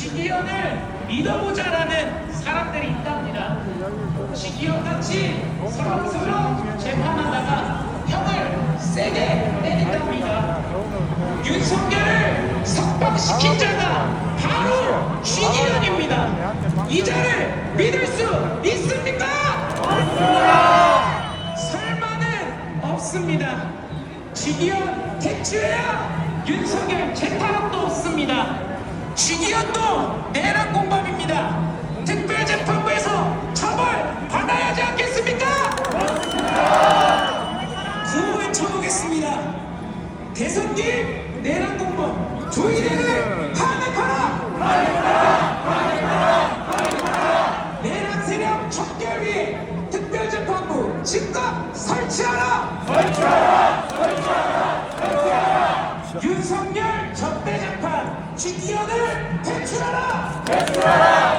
지기현을 믿어보자라는 사람들이 있답니다. 지기현 같이 서로 서로 재판하다가 형을 세게 때린답니다. 윤석열을 석방시킨 자가 바로 지기현입니다. 이 자를 믿을 수 있습니까? 설마는 없습니다. 지기현 퇴출해야 윤석열 재판도 없습니다. 지기현도 내란 공범입니다. 특별재판부에서 처벌 받아야 하지 않겠습니까? 구호에 쳐보겠습니다. 대선기 내란 공범 조희대를 탄핵하라! 내란 세력 척결위 특별재판부 즉각 설치하라! 윤석열 적대장판 직위원을 퇴출하라! 퇴출하라!